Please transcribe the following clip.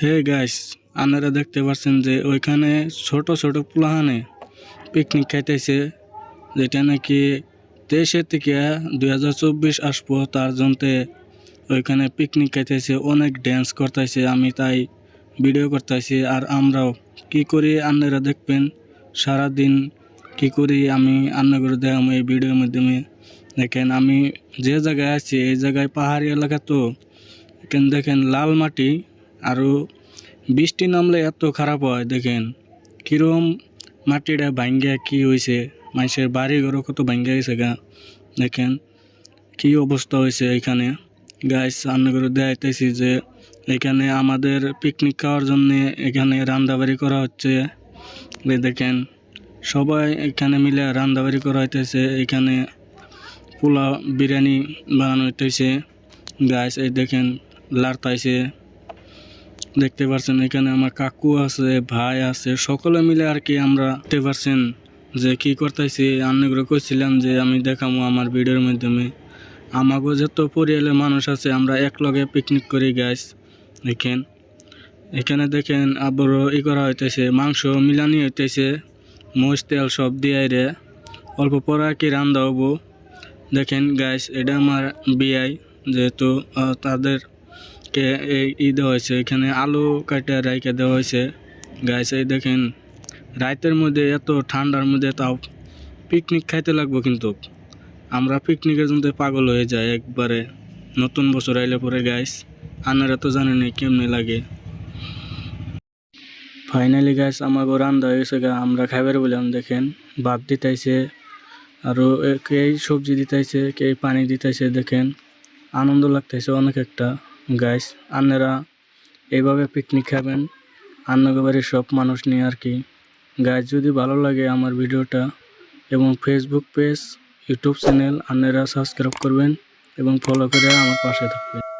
Hey guys, আপনারা দেখতে পাচ্ছেন যে ওইখানে ছোট ছোট পোলাহানে পিকনিক খাইতেছে, যেটা নাকি দেশের থেকে দুই হাজার চব্বিশ আসব তার জন্যে ওইখানে পিকনিক খাইতেছে, অনেক ড্যান্স করতেছে, আমি তাই ভিডিও করতেছি। আর আমরাও কি করি আপনারা দেখবেন, সারাদিন কি করি আমি রান্না করে দেখাম এই ভিডিওর মাধ্যমে। দেখেন, আমি যে জায়গায় আছি, এই জায়গায় পাহাড়ি এলাকা তো। এখানে দেখেন লাল মাটি আরও বৃষ্টি নামলে এত খারাপ হয়, দেখেন। কিরম মাটিটা ভাঙ্গা কি হয়েছে মানুষের বাড়ি ঘরও কত ভাঙ্গা গেছে গা, দেখেন। কি অবস্থা হয়েছে এখানে। গাছ রান্না করে দেখাইতেছি যে এখানে আমাদের পিকনিক খাওয়ার জন্য এখানে রান্দাবাড়ি করা হচ্ছে। দেখেন, সবাই এখানে মিলে রান্দাবাড়ি করা হইতেছে। এখানে পোলাও, বিরিয়ানি বানানো হইতেছে। গাছ এই দেখেন, লাড়তাইছে। দেখতে পারছেন এখানে আমার কাকু আছে ভাই আছে সকলে মিলে আর কি আমরা দেখতে পাচ্ছেন যে কি করতেছি। অনেকগুলো কইছিলাম যে আমি দেখামো আমার ভিডিওর মাধ্যমে। আমাগো যত পরিয়ালের মানুষ আছে আমরা একলগে পিকনিক করি গাছ দেখেন। এখানে দেখেন আবারও ই করা হইতেছে মাংস মিলানি হইতেছে মহিষ তেল সব দিয়ে রে। অল্প পরে আর কি রান্না হব। দেখেন গাইস এটা আমার বিয়াই যেহেতু আহ, এই ই দেওয়া হয়েছে এখানে আলু কাটে রাইকে দেওয়া হয়েছে। গাইস এই দেখেন রাতের মধ্যে এত ঠান্ডার মধ্যে তাও পিকনিক খাইতে লাগবো কিন্তু। আমরা পিকনিকের জন্য পাগল হয়ে যাই একবারে। নতুন বছর আইলে পরে গাইস আপনারা তো জানেনই কেমনে লাগে। ফাইনালি গাইস আমাকে রান্না হয়ে গেছে গা, আমরা খাইবার বললাম দেখেন ভাত দিতেছে আরও কে সবজি দিতেছে কে পানি দিতেছে দেখেন আনন্দ লাগতেছে অনেক একটা। গাইস আপনারা এইভাবে পিকনিক খাবেন আপনাদের বাড়ির সব মানুষ নিয়ে আর কি। গাইস যদি ভালো লাগে আমার ভিডিওটা, এবং ফেসবুক পেজ ইউটিউব চ্যানেল আপনারা সাবস্ক্রাইব করবেন, এবং ফলো করে আমার পাশে থাকবেন।